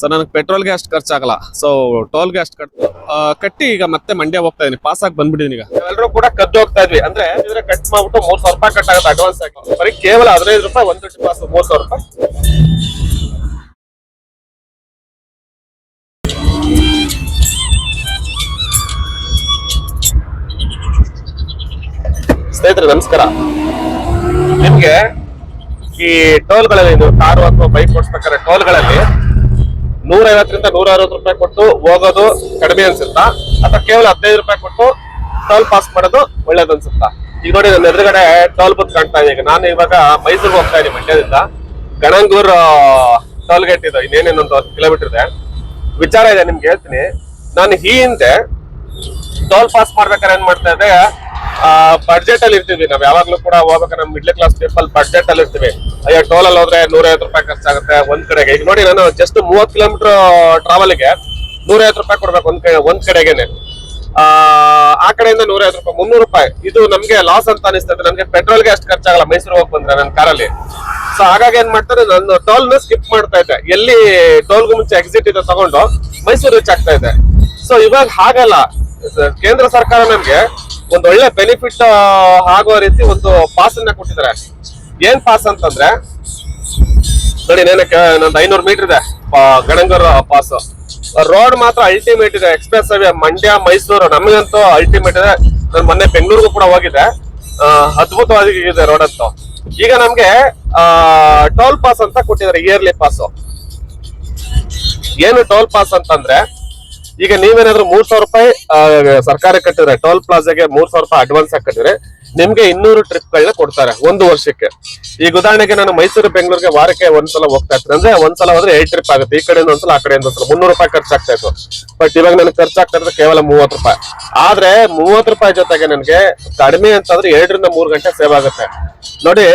So ನನಗೆ ಪೆಟ್ರೋಲ್ಗೆ ಅಷ್ಟು ಖರ್ಚಾಗಲ್ಲ. ಸೊ ಟೋಲ್ಗೆ ಅಷ್ಟು ಕಟ್ ಕಟ್ಟಿ ಈಗ ಮತ್ತೆ ಮಂಡ್ಯ ಹೋಗ್ತಾ ಇದೀನಿ. ಪಾಸ್ ಆಗಿ ಬಂದ್ಬಿಟ್ಟಿದೀನಿ ಈಗ. ಎಲ್ಲರೂ ಕೂಡ ಕದ್ದು ಹೋಗ್ತಾ ಇದ್ವಿ. ಅಂದ್ರೆ ಕಟ್ ಮಾಡ್ಬಿಟ್ಟು ಮೂರ್ ಸಾವಿರ ರೂಪಾಯಿ ಕಟ್ ಆಗುತ್ತೆ ಅಡ್ವಾನ್ಸ್ ಆಗಿ. ಬರೀ ಕೇವಲ ಹದಿನೈದು ರೂಪಾಯಿ ಒಂದು ಟ್ರಿಪ್ ಪಾಸ್ ಮೂರ್ ಸಾವಿರ ರೂಪಾಯಿ. ಸ್ನೇಹಿತರೆ, ನಮಸ್ಕಾರ. ನಿಮ್ಗೆ ಈ ಟೋಲ್ಗಳಲ್ಲಿ ನೀವು ಕಾರು ಅಥವಾ ಬೈಕ್ ಓಡಿಸ್ಬೇಕಾದ್ರೆ ಟೋಲ್ಗಳಲ್ಲಿ ನೂರ ಐವತ್ತರಿಂದ ನೂರ ಅರವತ್ತು ರೂಪಾಯಿ ಕೊಟ್ಟು ಹೋಗೋದು ಕಡಿಮೆ ಅನ್ಸುತ್ತಾ? ಅಥವಾ ಕೇವಲ ಹದಿನೈದು ರೂಪಾಯಿ ಕೊಟ್ಟು ಟೋಲ್ ಪಾಸ್ ಮಾಡೋದು ಒಳ್ಳೇದು ಅನ್ಸುತ್ತಾ? ಈಗ ನೋಡಿ, ನನ್ನ ಎದುರುಗಡೆ ಟೋಲ್ ಬುತ್ ಕಾಣ್ತಾ ಇದೆ. ಈಗ ನಾನು ಇವಾಗ ಮೈಸೂರಿಗೆ ಹೋಗ್ತಾ ಇದ್ದೀನಿ ಮಂಡ್ಯದಿಂದ. ಗಣಂಗೂರ್ ಟೋಲ್ ಗೇಟ್ ಇದು ಇನ್ನೇನೇನೊಂದು ಕಿಲೋಮೀಟರ್ ಇದೆ. ವಿಚಾರ ಇದೆ, ನಿಮ್ಗೆ ಹೇಳ್ತೀನಿ. ನಾನು ಈ ಹಿಂದೆ ಟೋಲ್ ಪಾಸ್ ಮಾಡ್ಬೇಕಾದ್ರೆ ಏನ್ ಮಾಡ್ತಾ ಇದ್ದೆ? ಬಡ್ಜೆಟ್ ಅಲ್ಲಿ ಇರ್ತೀವಿ. ನಾವ್ ಯಾವಾಗ್ಲೂ ಕೂಡ ಹೋಗ್ಬೇಕಾದ್ರೆ ಮಿಡ್ಲ್ ಕ್ಲಾಸ್ ಪೀಪಲ್ ಬಡ್ಜೆಟ್ ಅಲ್ಲಿ ಇರ್ತೀವಿ. ಅಯ್ಯೋ ಟೋಲ್ ಅಲ್ಲಿ ಹೋದ್ರೆ ನೂರೈವತ್ತು ರೂಪಾಯಿ ಖರ್ಚಾಗುತ್ತೆ ಒಂದ್ ಕಡೆಗೆ. ಈಗ ನೋಡಿ ನಾನು ಜಸ್ಟ್ ಮೂವತ್ ಕಿಲೋಮೀಟರ್ ಟ್ರಾವೆಲ್ಗೆ ನೂರೈವತ್ತು ರೂಪಾಯಿ ಕೊಡ್ಬೇಕು ಒಂದ್ ಕಡೆ, ಒಂದ್ ಕಡೆಗೆನೆ. ಆ ಕಡೆಯಿಂದ ನೂರೈವತ್ತು ರೂಪಾಯಿ, ಮುನ್ನೂರು ರೂಪಾಯಿ. ಇದು ನಮ್ಗೆ ಲಾಸ್ ಅಂತ ಅನಿಸ್ತದೆ. ನನ್ಗೆ ಪೆಟ್ರೋಲ್ಗೆ ಅಷ್ಟು ಖರ್ಚಾಗಲ್ಲ. ಮೈಸೂರು ಹೋಗಿ ಬಂದ್ರೆ ನನ್ನ ಕಾರಲ್ಲಿ ಸೊ ಹಾಗಾಗಿ ಏನ್ ಮಾಡ್ತಾರೆ ನಾನು ಟೋಲ್ನ ಸ್ಕಿಪ್ ಮಾಡ್ತಾ ಇದ್ದೆ. ಎಲ್ಲಿ ಟೋಲ್ಗೂ ಮುಂಚೆ ಎಕ್ಸಿಟ್ ಇದೆ ತಗೊಂಡು ಮೈಸೂರು ರೀಚ್ ಆಗ್ತಾ ಇದೆ ಸೊ ಇವಾಗ ಹಾಗಲ್ಲ. ಕೇಂದ್ರ ಸರ್ಕಾರ ನಮ್ಗೆ ಒಂದು ಒಳ್ಳೆ ಬೆನಿಫಿಟ್ ಆಗೋ ರೀತಿ ಒಂದು ಪಾಸ್ ಅನ್ನ ಕೊಟ್ಟಿದ್ದಾರೆ. ಏನ್ ಪಾಸ್ ಅಂತಂದ್ರೆ, ನೋಡಿ ನೆನಕ್ಕೆ ನಂದು ಐನೂರು ಮೀಟರ್ ಇದೆ ಗಣಂಗೂರ್ ಪಾಸ್ ರೋಡ್ ಮಾತ್ರ ಅಲ್ಟಿಮೇಟ್ ಇದೆ ಎಕ್ಸ್ಪ್ರೆಸ್ ಹೈವೇ, ಮಂಡ್ಯ, ಮೈಸೂರು, ನಮಗಂತೂ ಅಲ್ಟಿಮೇಟ್ ಇದೆ. ನಾನು ಮೊನ್ನೆ ಬೆಂಗಳೂರಿಗೂ ಕೂಡ ಹೋಗಿದ್ದೆ. ಅದ್ಭುತವಾಗಿ ಅದ್ಭುತವಾಗಿದೆ ರೋಡ್ ಅಂತೂ. ಈಗ ನಮ್ಗೆ ಟೋಲ್ ಪಾಸ್ ಅಂತ ಕೊಟ್ಟಿದ್ದಾರೆ ಇಯರ್ಲಿ ಪಾಸ್ ಏನು ಟೋಲ್ ಪಾಸ್ ಅಂತಂದ್ರೆ ಈಗ ನೀವೇನಾದ್ರೂ ಮೂರ್ ಸಾವಿರ ರೂಪಾಯಿ ಸರ್ಕಾರ ಕಟ್ಟಿದ್ರೆ, ಟೋಲ್ ಪ್ಲಾಜಾಗೆ ಮೂರ್ ಸಾವಿರ ರೂಪಾಯಿ ಅಡ್ವಾನ್ಸ್ ಹಾಕಿದ್ರೆ ಕಟ್ಟಿದ್ರೆ, ನಿಮ್ಗೆ ಇನ್ನೂರು ಟ್ರಿಪ್ ಗಳನ್ನ ಕೊಡ್ತಾರೆ ಒಂದು ವರ್ಷಕ್ಕೆ. ಈಗ ಉದಾಹರಣೆಗೆ ನಾನು ಮೈಸೂರು, ಬೆಂಗಳೂರಿಗೆ ವಾರಕ್ಕೆ ಒಂದ್ಸಲ ಹೋಗ್ತಾ ಇರ್ತೀನಿ ಅಂದ್ರೆ ಒಂದ್ಸಲ ಹೋದ್ರೆ ಏಟ್ ಟ್ರಿಪ್ ಆಗುತ್ತೆ. ಈ ಕಡೆಯಿಂದ ಒಂದ್ಸಲ, ಆ ಕಡೆಯಿಂದ ಒಂದ್ಸಲ. ಮುನ್ನೂರು ರೂಪಾಯಿ ಖರ್ಚಾಗ್ತಾ ಇತ್ತು. ಬಟ್ ಇವಾಗ ನನಗೆ ಖರ್ಚಾಗ್ತಾ ಇರೋದು ಕೇವಲ ಮೂವತ್ತು ರೂಪಾಯಿ. ಆದ್ರೆ ಮೂವತ್ತು ರೂಪಾಯಿ ಜೊತೆಗೆ ನನಗೆ ಕಡಿಮೆ ಅಂತಂದ್ರೆ ಎರಡರಿಂದ ಮೂರು ಗಂಟೆ ಸೇವ್ ಆಗುತ್ತೆ. ನೋಡಿ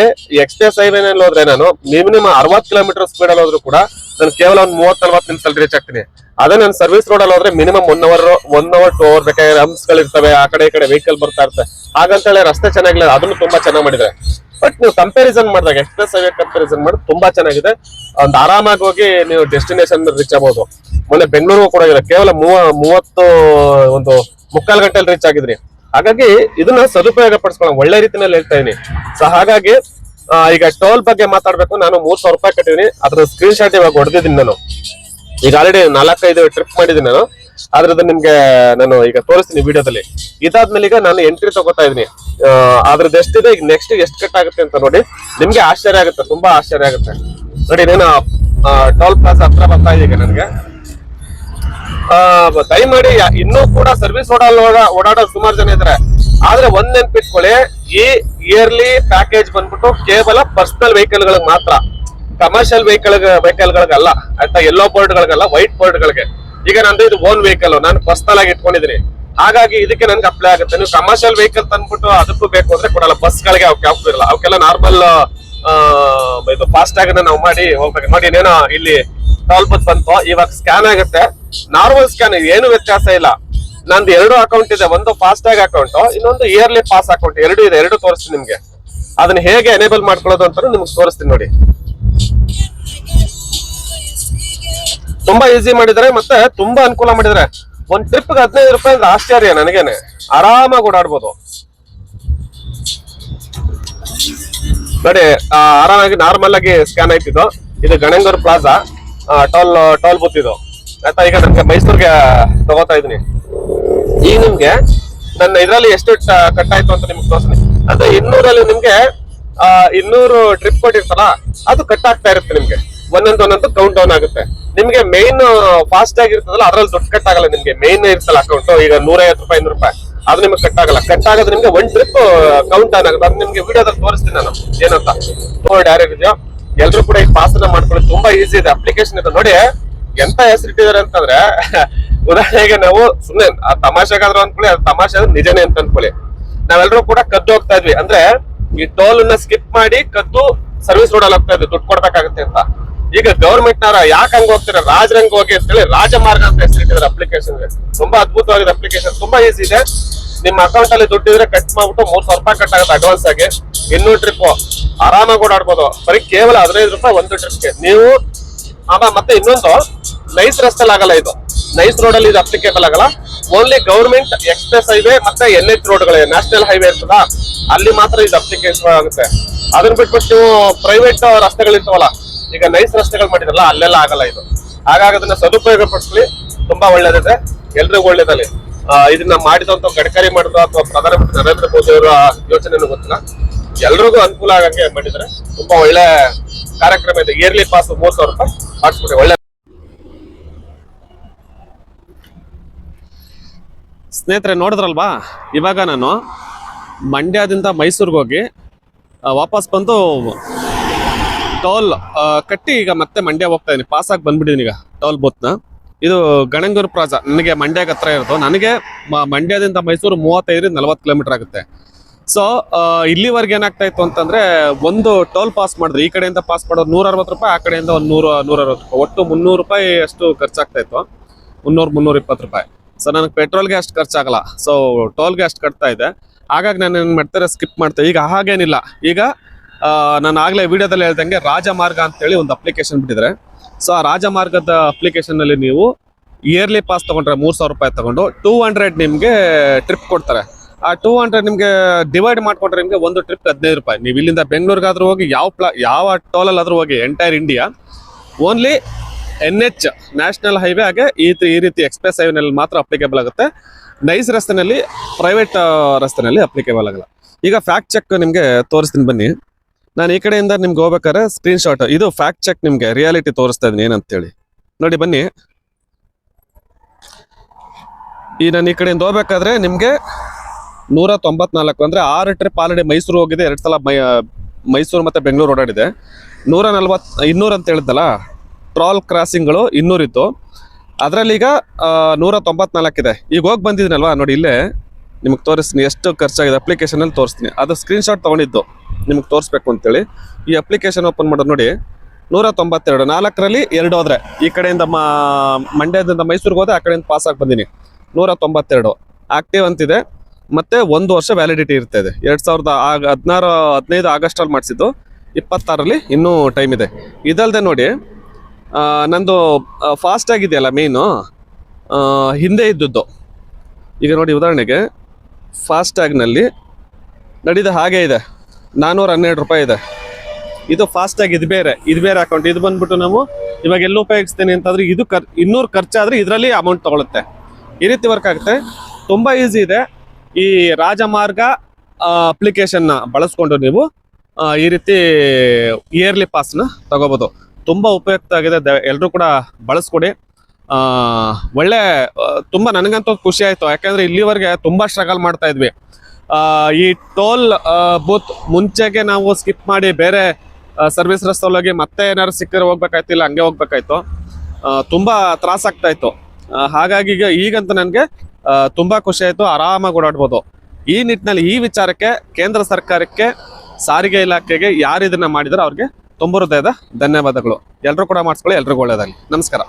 ಎಕ್ಸ್ಪ್ರೆಸ್ ಹೈವೇನಲ್ಲಿ ಹೋದ್ರೆ ನಾನು ಮಿನಿಮಮ್ ಅರವತ್ತು ಕಿಲೋಮೀಟರ್ ಸ್ಪೀಡಲ್ಲಿ ಹೋದ್ರು ಕೂಡ ನಾನು ಕೇವಲ ಒಂದು ಮೂವತ್ತು ನಲ್ವತ್ತು ನಿಮಿಷದಲ್ಲಿ ರೀಚ್ ಆಗ್ತೀನಿ ಅದೇ ನಾನು ಸರ್ವಿಸ್ ರೋಡ್ ಅಲ್ಲಿ ಹೋದ್ರೆ minimum one hour one hour two hour ಬೇಕಾದ್ರೆ ಗಳು ಗಳಿರ್ತವೆ, ಆ ಕಡೆ ಈ ಕಡೆ ವೆಹಿಕಲ್ ಬರ್ತಾ ಇರುತ್ತೆ. ಹಾಗಂತೇಳಿ ರಸ್ತೆ ಚೆನ್ನಾಗಿಲ್ಲ, ಅದನ್ನು ತುಂಬಾ ಚೆನ್ನಾಗಿ ಮಾಡಿದ್ರೆ ಬಟ್ ನೀವು ಕಂಪ್ಯಾರಿಸನ್ ಮಾಡಿದಾಗ ಎಕ್ಸ್ಪ್ರೆಸ್ ಹೈವೇ ಕಂಪ್ಯಾರಿಸನ್ ಮಾಡಿ ತುಂಬಾ ಚೆನ್ನಾಗಿದೆ. ಒಂದು ಆರಾಮಾಗಿ ಹೋಗಿ ನೀವು ಡೆಸ್ಟಿನೇಷನ್ ರೀಚ್ ಆಗ್ಬೋದು. ಮೊನ್ನೆ ಬೆಂಗಳೂರು ಕೂಡ ಇದೆ ಕೇವಲ ಮೂವ, ಮೂವತ್ತು ಒಂದು ಮುಕ್ಕಾಲು ಗಂಟೆಲಿ ರೀಚ್ ಆಗಿದ್ರಿ. ಹಾಗಾಗಿ ಇದನ್ನ ಸದುಪಯೋಗ ಪಡಿಸ್ಕೊಳ್ಳೋಣ. ಒಳ್ಳೆ ರೀತಿಯಲ್ಲಿ ಹೇಳ್ತಾ ಇದೀನಿ. ಸೊ ಹಾಗಾಗಿ ಈಗ ಟೋಲ್ ಬಗ್ಗೆ ಮಾತಾಡ್ಬೇಕು. ನಾನು ಮೂರ್ ಸಾವಿರ ರೂಪಾಯಿ ಕಟ್ಟಿದೀನಿ ಅದ್ರ ಸ್ಕ್ರೀನ್ ಶಾಟ್ ಇವಾಗ ಹೊಡೆದಿದ್ದೀನಿ ನಾನು. ಈಗ ಆಲ್ರೆಡಿ ನಾಲ್ಕೈದು ಟ್ರಿಪ್ ಮಾಡಿದ್ದೀನಿ ನಾನು. ಅದ್ರದ್ದು ನಿಮ್ಗೆ ನಾನು ಈಗ ತೋರಿಸ್ತೀನಿ ವಿಡಿಯೋದಲ್ಲಿ. ಇದಾದ್ಮೇಲೆ ಈಗ ನಾನು ಎಂಟ್ರಿ ತಗೋತಾ ಇದೀನಿ ಅದ್ರದ್ದು ಎಷ್ಟಿದೆ, ಈಗ ನೆಕ್ಸ್ಟ್ ಎಷ್ಟು ಕಟ್ ಆಗುತ್ತೆ ಅಂತ ನೋಡಿ. ನಿಮ್ಗೆ ಆಶ್ಚರ್ಯ ಆಗುತ್ತೆ, ತುಂಬಾ ಆಶ್ಚರ್ಯ ಆಗುತ್ತೆ. ನೋಡಿ ನಾನು ಟೋಲ್ ಪ್ಲಾಸ್ ಹತ್ರ ಬರ್ತಾ ಇದೆ ಈಗ ನನಗೆ. ದಯಮಾಡಿ, ಇನ್ನೂ ಕೂಡ ಸರ್ವಿಸ್ ಓಡಾಡ ಓಡಾಡೋ ಸುಮಾರು ಜನ ಇದ್ದಾರೆ ಆದ್ರೆ ಒಂದ್ ನೆನ್ಪಿಟ್ಕೊಳ್ಳಿ, ಈ ಇಯರ್ಲಿ ಪ್ಯಾಕೇಜ್ ಬಂದ್ಬಿಟ್ಟು ಕೇವಲ ಪರ್ಸನಲ್ ವೆಹಿಕಲ್ ಗಳಿಗೆ ಮಾತ್ರ. ಕಮರ್ಷಿಯಲ್ ವೆಹಿಕಲ್ ವೆಹಿಕಲ್ ಗಳಿಗಲ್ಲ ಅಂತ ಎಲ್ಲೋ ಬೋರ್ಡ್ ಗಳಿಗಲ್ಲ ವೈಟ್ ಬೋರ್ಡ್ ಗಳಿಗೆ. ಈಗ ನಂದು ಇದು ಓನ್ ವೆಹಿಕಲ್ ನಾನು ಪರ್ಸನಲ್ ಆಗಿ ಇಟ್ಕೊಂಡಿದ್ದೀನಿ. ಹಾಗಾಗಿ ಇದಕ್ಕೆ ನನ್ಗೆ ಅಪ್ಲೈ ಆಗುತ್ತೆ. ನೀವು ಕಮರ್ಷಿಯಲ್ ವೆಹಿಕಲ್ ತಂದ್ಬಿಟ್ಟು ಅದಕ್ಕೂ ಬೇಕು ಅಂದ್ರೆ ಕೊಡಲ್ಲ ಬಸ್ ಗಳಿಗೆ ಅವಕ್ಕೆ ಆಗ್ತಿರಲ್ಲ ಅವಕ್ಕೆಲ್ಲ ನಾರ್ಮಲ್ ಇದು ಫಾಸ್ಟ್ ಆಗಿ ನಾವು ಮಾಡಿ ಹೋಗ್ಬೇಕು. ನೋಡಿ, ಇನ್ನೇನೋ ಇಲ್ಲಿ ಟಾಲ್ ಬಂತು. ಇವಾಗ ಸ್ಕ್ಯಾನ್ ಆಗುತ್ತೆ. ನಾರ್ಮಲ್ ಸ್ಕ್ಯಾನ್ ಏನು ವ್ಯತ್ಯಾಸ ಇಲ್ಲ. ನಂದು ಎರಡು ಅಕೌಂಟ್ ಇದೆ, ಒಂದು ಫಾಸ್ಟ್ ಟ್ಯಾಗ್ ಅಕೌಂಟ್ ಇನ್ನೊಂದು ಇಯರ್ಲಿ ಪಾಸ್ ಅಕೌಂಟ್ ಎರಡು ಇದೆ, ಎರಡು ತೋರಿಸ್ತೀನಿ ನಿಮ್ಗೆ. ಅದನ್ನ ಹೇಗೆ ಎನೇಬಲ್ ಮಾಡ್ಕೊಳ್ಳೋದು ಅಂತ ನಿಮ್ಗೆ ತೋರಿಸ್ತೀನಿ ನೋಡಿ. ತುಂಬಾ ಈಸಿ ಮಾಡಿದ್ದಾರೆ ಮತ್ತೆ ತುಂಬಾ ಅನುಕೂಲ ಮಾಡಿದ್ದಾರೆ ಒಂದ್ ಟ್ರಿಪ್ ಹದಿನೈದು ರೂಪಾಯಿ ಅಂದ್ರೆ ಆಶ್ಚರ್ಯ ನನಗೇನೆ? ಆರಾಮಾಗಿ ಓಡಾಡ್ಬೋದು. ನೋಡಿ ಆರಾಮಾಗಿ ನಾರ್ಮಲ್ ಆಗಿ ಸ್ಕ್ಯಾನ್ ಆಯ್ತಿದ್ದು ಇದು. Ganangur plaza toll toll booth ಇದು. ಆಯ್ತಾ, ಈಗ ನನಗೆ ಮೈಸೂರಿಗೆ ತಗೋತಾ ಇದೀನಿ ಈಗ ನಿಮ್ಗೆ ನನ್ನ ಇದರಲ್ಲಿ ಎಷ್ಟು ಕಟ್ ಆಯ್ತು ಅಂತ ನಿಮ್ಗೆ ತೋರಿಸ್ತೀನಿ. ಅಂದ್ರೆ ಇನ್ನೂರಲ್ಲಿ ನಿಮ್ಗೆ ಇನ್ನೂರು ಟ್ರಿಪ್ ಕೊಟ್ಟಿರ್ತಲ್ಲ, ಅದು ಕಟ್ ಆಗ್ತಾ ಇರುತ್ತೆ ನಿಮ್ಗೆ. ಒಂದೊಂದು ಒಂದೊಂದು ಕೌಂಟ್ ಡೌನ್ ಆಗುತ್ತೆ. ನಿಮ್ಗೆ ಮೇನ್ ಫಾಸ್ಟ್ ಆಗಿರ್ತದಲ್ಲ ಅದ್ರಲ್ಲಿ ದುಡ್ಡು ಕಟ್ ಆಗಲ್ಲ ನಿಮ್ಗೆ. ಮೇನ್ ಇರ್ತಲ್ಲ ಅಕೌಂಟ್ ಈಗ ನೂರೈವತ್ತು ರೂಪಾಯಿ, ಇನ್ನೂರು ರೂಪಾಯಿ. ಅದು ನಿಮ್ಗೆ ಕಟ್ ಆಗಲ್ಲ ಕಟ್ ಆಗೋದು ನಿಮ್ಗೆ ಒನ್ ಟ್ರಿಪ್ ಕೌಂಟ್ ಡೌನ್ ಆಗುತ್ತೆ. ಅದು ನಿಮ್ಗೆ ವಿಡಿಯೋದಲ್ಲಿ ತೋರಿಸ್ತೀನಿ ನಾನು. ಏನಂತ? ನೋಡಿ ಇದೆಯೋ ಎಲ್ರು ಕೂಡ ಈ ಪಾಸ್ ಮಾಡ್ಕೊಳ್ಳಿ ತುಂಬಾ ಈಸಿ ಇದೆ. ಅಪ್ಲಿಕೇಶನ್ ಇದೆ. ನೋಡಿ, ಎಂತ ಹೆಸರಿಟ್ಟಿದ್ದಾರೆ ಅಂತಂದ್ರೆ ಉದಾಹರಣೆಗೆ ನಾವು ಸುಮ್ನೆ ಆ ತಮಾಷೆಗಾದ್ರು ಅನ್ಕೊಳ್ಳಿ, ಅದು ತಮಾಷೆ ಅದು ನಿಜನೇ ಅಂತ ಅನ್ಕೊಳ್ಳಿ. ನಾವೆಲ್ಲರೂ ಕೂಡ ಕದ್ದು ಹೋಗ್ತಾ ಇದ್ವಿ. ಅಂದ್ರೆ ಈ ಟೋಲ್ ಅನ್ನ ಸ್ಕಿಪ್ ಮಾಡಿ ಕದ್ದು ಸರ್ವಿಸ್ ರೋಡ್ ಅಲ್ಲಿ ಹೋಗ್ತಾ ಇದ್ವಿ. ದುಡ್ಡು ಕೊಡ್ಬೇಕಾಗತ್ತೆ ಅಂತ. ಈಗ ಗವರ್ಮೆಂಟ್ ನವರ ಯಾಕ ಹಂಗ ಹೋಗ್ತಾರೆ ರಾಜರಂಗ್ ಹೋಗಿ ಅಂತೇಳಿ ರಾಜಮಾರ್ಗ ಅಂತ ಹೆಸರಿಟ್ಟಿದ್ದಾರೆ ಅಪ್ಲಿಕೇಶನ್ ತುಂಬಾ ಅದ್ಭುತವಾಗಿದೆ ಅಪ್ಲಿಕೇಶನ್ ತುಂಬಾ ಈಸಿ ಇದೆ. ನಿಮ್ಮ ಅಕೌಂಟ್ ಅಲ್ಲಿ ದುಡ್ಡು ಇದ್ರೆ ಕಟ್ ಮಾಡ್ಬಿಟ್ಟು ಮೂರ್ ಸಾವಿರ ರೂಪಾಯಿ ಕಟ್ ಆಗುತ್ತೆ ಅಡ್ವಾನ್ಸ್ ಆಗಿ ಇನ್ನೂರು ಟ್ರಿಪ್ ಆರಾಮಾಗಿ ಓಡಾಡ್ಬೋದು. ಬರೀ ಕೇವಲ ಹದಿನೈದು ರೂಪಾಯಿ ಒಂದು ಟ್ರಿಪ್ಗೆ ನೀವು, ಆಮ, ಮತ್ತೆ ಇನ್ನೊಂದು ನೈಸ್ ರಸ್ತೆಲ್ ಆಗಲ್ಲ ಇದು. ನೈಸ್ ರೋಡ್ ಅಲ್ಲಿ ಇದು ಅಪ್ಲಿಕೇಬಲ್ ಆಗಲ್ಲ. ಓನ್ಲಿ ಗವರ್ಮೆಂಟ್ ಎಕ್ಸ್ಪ್ರೆಸ್ ಹೈವೇ ಮತ್ತೆ ಎನ್ ಎಚ್ ರೋಡ್ಗಳು ನ್ಯಾಷನಲ್ ಹೈವೇ ಇರ್ತದ. ಅಲ್ಲಿ ಮಾತ್ರ ಇದು ಅಪ್ಲಿಕೇಶನ್ ಆಗುತ್ತೆ. ಅದನ್ನ ಬಿಟ್ಬಿಟ್ಟು ನೀವು ಪ್ರೈವೇಟ್ ರಸ್ತೆಗಳಿರ್ತಾವಲ್ಲ, ಈಗ ನೈಸ್ ರಸ್ತೆಗಳು ಮಾಡಿದ್ರಲ್ಲ, ಅಲ್ಲೆಲ್ಲ ಆಗಲ್ಲ ಇದು. ಹಾಗಾಗಿ ಅದನ್ನ ಸದುಪಯೋಗ ಪಡಿಸ್ಲಿ ತುಂಬಾ ಒಳ್ಳೇದಿದೆ. ಎಲ್ರಿಗೂ ಒಳ್ಳೇದಲ್ಲಿ. ಇದನ್ನ ಮಾಡಿದಂತ ಗಡ್ಕರಿ ಮಾಡಿದ್ರು ಅಥವಾ ಪ್ರಧಾನಮಂತ್ರಿ ನರೇಂದ್ರ ಮೋದಿ ಅವರ ಯೋಚನೆ ಗೊತ್ತಿಲ್ಲ. ಎಲ್ರಿಗೂ ಅನುಕೂಲ ಆಗಂಗೆ ಮಾಡಿದ್ರೆ ತುಂಬಾ ಒಳ್ಳೆ ಕಾರ್ಯಕ್ರಮ ಇದೆ. ಇಯರ್ಲಿ ಪಾಸ್ ಮೂರ್ ಸಾವಿರ ರೂಪಾಯಿ. ಮಾಡಿಸ್ಬಿಟ್ರೆ ಒಳ್ಳೆ ಸ್ನೇಹಿತರೆ, ನೋಡಿದ್ರಲ್ವಾ? ಇವಾಗ ನಾನು ಮಂಡ್ಯದಿಂದ ಮೈಸೂರಿಗೆ ಹೋಗಿ ವಾಪಸ್ ಬಂದು ಟೋಲ್ ಕಟ್ಟಿ ಈಗ ಮತ್ತೆ ಮಂಡ್ಯ ಹೋಗ್ತಾ ಇದೀನಿ. ಪಾಸ್ ಆಗಿ ಬಂದ್ಬಿಟ್ಟಿದ್ದೀನಿ ಈಗ ಟೋಲ್ ಬೂತ್ನ. ಇದು ಗಣಂಗೂರು ಪ್ರಾಜ ನನಗೆ ಮಂಡ್ಯಕ್ಕೆ ಹತ್ರ ಇರೋದು. ನನಗೆ ಮಂಡ್ಯದಿಂದ ಮೈಸೂರು ಮೂವತ್ತೈದರಿಂದ ನಲವತ್ತು ಕಿಲೋಮೀಟರ್ ಆಗುತ್ತೆ. ಸೊ ಇಲ್ಲಿವರೆಗೆ ಏನಾಗ್ತಾ ಇತ್ತು ಅಂತಂದ್ರೆ, ಒಂದು ಟೋಲ್ ಪಾಸ್ ಮಾಡಿದ್ರೆ. ಈ ಕಡೆಯಿಂದ ಪಾಸ್ ಮಾಡೋದು ನೂರ ಅರವತ್ತು ರೂಪಾಯಿ, ಆ ಕಡೆಯಿಂದ ಒಂದು ನೂರ ನೂರ ಅರವತ್ತು ರೂಪಾಯಿ. ಒಟ್ಟು ಮುನ್ನೂರು ರೂಪಾಯಿ ಅಷ್ಟು ಖರ್ಚಾಗ್ತಾ ಇತ್ತು. ಮುನ್ನೂರು, ಮುನ್ನೂರ ಇಪ್ಪತ್ತು ರೂಪಾಯಿ. ಸೊ ನನಗೆ ಪೆಟ್ರೋಲ್ಗೆ ಅಷ್ಟು ಖರ್ಚಾಗಲ್ಲ. ಸೊ ಟೋಲ್ಗೆ ಅಷ್ಟು ಕಟ್ತಾ ಇದೆ ಹಾಗಾಗಿ ನಾನು ಏನು ಮಾಡ್ತಾರೆ ಸ್ಕಿಪ್ ಮಾಡ್ತೇವೆ ಈಗ ಹಾಗೇನಿಲ್ಲ. ಈಗ ನಾನು ಆಗಲೇ ವಿಡಿಯೋದಲ್ಲಿ ಹೇಳ್ದಂಗೆ ರಾಜಮಾರ್ಗ ಅಂತೇಳಿ ಒಂದು ಅಪ್ಲಿಕೇಶನ್ ಬಿಟ್ಟಿದ್ರೆ. ಸೊ ಆ ರಾಜಮಾರ್ಗದ ಅಪ್ಲಿಕೇಶನಲ್ಲಿ ನೀವು ಇಯರ್ಲಿ ಪಾಸ್ ತೊಗೊಂಡ್ರೆ ಮೂರು ಸಾವಿರ ರೂಪಾಯಿ ತೊಗೊಂಡು ಟೂ ಹಂಡ್ರೆಡ್ ನಿಮಗೆ ಟ್ರಿಪ್ ಕೊಡ್ತಾರೆ. ಆ ಟೂ ಹಂಡ್ರೆಡ್ ನಿಮಗೆ ಡಿವೈಡ್ ಮಾಡಿಕೊಂಡ್ರೆ ನಿಮಗೆ ಒಂದು ಟ್ರಿಪ್ ಹದಿನೈದು ರೂಪಾಯಿ. ನೀವು ಇಲ್ಲಿಂದ ಬೆಂಗಳೂರಿಗಾದ್ರೂ ಹೋಗಿ, ಯಾವ ಪ್ಲಾ ಯಾವ ಟೋಲಲ್ಲಾದರೂ ಹೋಗಿ entire India only N H national highway ಹಾಗೆ ಈ ಈ ರೀತಿ ಎಕ್ಸ್ಪ್ರೆಸ್ ಹೈವೇನಲ್ಲಿ ಮಾತ್ರ ಅಪ್ಲಿಕೇಬಲ್ ಆಗುತ್ತೆ. ನೈಸ್ ರಸ್ತೆನಲ್ಲಿ ಪ್ರೈವೇಟ್ ರಸ್ತೆನಲ್ಲಿ ಅಪ್ಲಿಕೇಬಲ್ ಆಗಲ್ಲ. ಈಗ ಫ್ಯಾಕ್ಟ್ ಚೆಕ್ ನಿಮಗೆ ತೋರಿಸ್ತೀನಿ ಬನ್ನಿ. ನಾನು ಈ ಕಡೆಯಿಂದ ನಿಮ್ಗೆ ಹೋಗ್ಬೇಕಾದ್ರೆ ಸ್ಕ್ರೀನ್ ಶಾಟ್ ಇದು ಫ್ಯಾಕ್ಟ್ ಚೆಕ್ ನಿಮಗೆ ರಿಯಾಲಿಟಿ ತೋರಿಸ್ತಾ ಇದೀನಿ ಏನಂತೇಳಿ. ನೋಡಿ ಬನ್ನಿ. ಈ ನಾನು ಈ ಕಡೆಯಿಂದ ಹೋಗ್ಬೇಕಾದ್ರೆ ನಿಮಗೆ ನೂರ ತೊಂಬತ್ನಾಲ್ಕು ಅಂದರೆ ಆರು ಟ್ರಿಪ್ ಆಲ್ರೆಡಿ ಮೈಸೂರು ಹೋಗಿದೆ, ಎರಡು ಸಲ ಮೈಸೂರು ಮತ್ತು ಬೆಂಗಳೂರು ಓಡಾಡಿದೆ. ನೂರ ನಲ್ವತ್ತು ಇನ್ನೂರು ಅಂತ ಹೇಳಿದ್ದಲ್ಲ? ಟ್ರಾಲ್ ಕ್ರಾಸಿಂಗ್ಗಳು ಇನ್ನೂರಿತ್ತು. ಅದರಲ್ಲಿ ಈಗ ನೂರ ತೊಂಬತ್ನಾಲ್ಕಿದೆ ಈಗ ಹೋಗಿ ಬಂದಿದ್ದೀನಲ್ವಾ ನೋಡಿ ಇಲ್ಲೇ ನಿಮಗೆ ತೋರಿಸ್ತೀನಿ ಎಷ್ಟು ಖರ್ಚಾಗಿದೆ. ಅಪ್ಲಿಕೇಶನಲ್ಲಿ ತೋರಿಸ್ತೀನಿ. ಅದು ಸ್ಕ್ರೀನ್ಶಾಟ್ ತೊಗೊಂಡಿದ್ದು. ನಿಮಗೆ ತೋರಿಸ್ಬೇಕು ಅಂತೇಳಿ. ಈ ಅಪ್ಲಿಕೇಶನ್ ಓಪನ್ ಮಾಡೋದು ನೋಡಿ ನೂರ ತೊಂಬತ್ತೆರಡು ನಾಲ್ಕರಲ್ಲಿ ಎರಡು ಹೋದರೆ. ಈ ಕಡೆಯಿಂದ ಮಾ, ಮಂಡ್ಯದಿಂದ ಮೈಸೂರಿಗೆ ಹೋದೆ ಆ ಕಡೆಯಿಂದ ಪಾಸ್ ಆಗಿ ಬಂದೀನಿ. ನೂರ ತೊಂಬತ್ತೆರಡು ಆಕ್ಟಿವ್ ಅಂತಿದೆ. ಮತ್ತೆ ಒಂದು ವರ್ಷ ವ್ಯಾಲಿಡಿಟಿ ಇರ್ತಾ ಇದೆ. ಎರಡ್ ಸಾವಿರದ ಆಗ, ಹದಿನಾರು, ಹದಿನೈದು ಆಗಸ್ಟಲ್ಲಿ ಮಾಡಿಸಿದ್ದು. ಇಪ್ಪತ್ತಾರಲ್ಲಿ ಇನ್ನೂ ಟೈಮ್ ಇದೆ. ಇದಲ್ಲದೆ ನೋಡಿ ನಂದು ಫಾಸ್ಟ್ ಆಗಿದೆಯಲ್ಲ ಮೇನು ಹಿಂದೆ ಇದ್ದದ್ದು. ಈಗ ನೋಡಿ ಉದಾಹರಣೆಗೆ ಫಾಸ್ಟ್ಯಾಗ್ನಲ್ಲಿ ನಡೀದ ಹಾಗೆ ಇದೆ. ನಾನ್ನೂರ ಹನ್ನೆರಡು ರೂಪಾಯಿ ಇದೆ. ಇದು ಫಾಸ್ಟ್ಯಾಗ್ ಇದು ಬೇರೆ. ಇದು ಬೇರೆ ಅಕೌಂಟ್ ಇದು ಬಂದ್ಬಿಟ್ಟು ನಾವು ಇವಾಗ ಎಲ್ಲ ಉಪಯೋಗಿಸ್ತೇನೆ ಅಂತಂದ್ರೆ ಇದು ಖರ್ ಇನ್ನೂರು ಖರ್ಚಾದರೆ ಇದರಲ್ಲಿ ಅಮೌಂಟ್ ತಗೊಳುತ್ತೆ. ಈ ರೀತಿ ವರ್ಕ್ ಆಗುತ್ತೆ. ತುಂಬ ಈಸಿ ಇದೆ. ಈ ರಾಜಮಾರ್ಗ ಅಪ್ಲಿಕೇಶನ್ನ ಬಳಸ್ಕೊಂಡು ನೀವು ಈ ರೀತಿ ಇಯರ್ಲಿ ಪಾಸ್ನ ತಗೋಬೋದು. ತುಂಬ ಉಪಯುಕ್ತ ಆಗಿದೆ. ಎಲ್ಲರೂ ಕೂಡ ಬಳಸ್ಕೊಡಿ. ಒಳ್ಳೆ ತುಂಬ ನನಗಂತೂ ಖುಷಿ ಆಯಿತು. ಯಾಕೆಂದರೆ ಇಲ್ಲಿವರೆಗೆ ತುಂಬ ಸ್ಟ್ರಗಲ್ ಮಾಡ್ತಾ ಇದ್ವಿ. ಈ ಟೋಲ್ ಬೂತ್ ಮುಂಚೆಗೆ ನಾವು ಸ್ಕಿಪ್ ಮಾಡಿ ಬೇರೆ ಸರ್ವಿಸ್ ರಸ್ತೋಲಾಗಿ ಮತ್ತೆ ಏನಾದ್ರು ಸಿಕ್ಕರೆ ಹೋಗ್ಬೇಕಾಯ್ತು, ಇಲ್ಲ ಹಂಗೆ ಹೋಗ್ಬೇಕಾಯ್ತು. ತುಂಬ ತ್ರಾಸಾಗ್ತಾ ಇತ್ತು. ಹಾಗಾಗಿ ಈಗ ಈಗಂತೂ ನನಗೆ ತುಂಬ ಖುಷಿ ಆಯಿತು. ಆರಾಮಾಗಿ ಓಡಾಡ್ಬೋದು. ಈ ನಿಟ್ಟಿನಲ್ಲಿ ಈ ವಿಚಾರಕ್ಕೆ ಕೇಂದ್ರ ಸರ್ಕಾರಕ್ಕೆ, ಸಾರಿಗೆ ಇಲಾಖೆಗೆ ಯಾರು ಇದನ್ನ ಮಾಡಿದರೆ ಅವ್ರಿಗೆ ತುಂಬ ಹೃದಯದ ಧನ್ಯವಾದಗಳು. ಎಲ್ಲರೂ ಕೂಡ ಮಾಡಿಸ್ಕೊಳ್ಳಿ ಎಲ್ರಿಗೂ ಒಳ್ಳೆಯದಾಗಲಿ ನಮಸ್ಕಾರ.